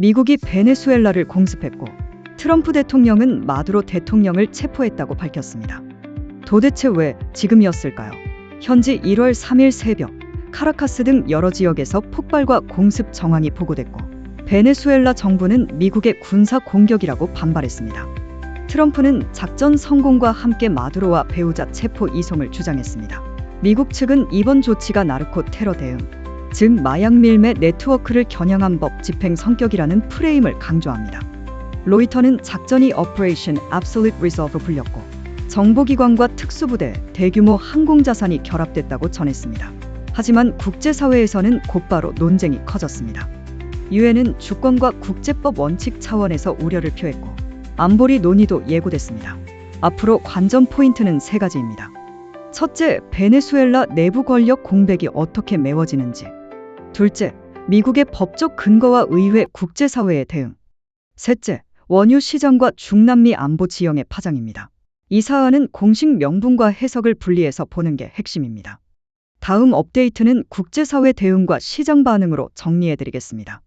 미국이 베네수엘라를 공습했고 트럼프 대통령은 마두로 대통령을 체포했다고 밝혔습니다. 도대체 왜 지금이었을까요? 현지 1월 3일 새벽 카라카스 등 여러 지역에서 폭발과 공습 정황이 보고됐고 베네수엘라 정부는 미국의 군사 공격이라고 반발했습니다. 트럼프는 작전 성공과 함께 마두로와 배우자 체포 이송을 주장했습니다. 미국 측은 이번 조치가 나르코 테러 대응, 즉 마약 밀매 네트워크를 겨냥한 법 집행 성격이라는 프레임을 강조합니다. 로이터는 작전이 Operation Absolute Resolve로 불렸고 정보기관과 특수부대, 대규모 항공자산이 결합됐다고 전했습니다. 하지만 국제사회에서는 곧바로 논쟁이 커졌습니다. 유엔은 주권과 국제법 원칙 차원에서 우려를 표했고 안보리 논의도 예고됐습니다. 앞으로 관전 포인트는 세 가지입니다. 첫째, 베네수엘라 내부 권력 공백이 어떻게 메워지는지. 둘째, 미국의 법적 근거와 의회 국제사회의 대응. 셋째, 원유 시장과 중남미 안보 지형의 파장입니다. 이 사안은 공식 명분과 해석을 분리해서 보는 게 핵심입니다. 다음 업데이트는 국제사회 대응과 시장 반응으로 정리해드리겠습니다.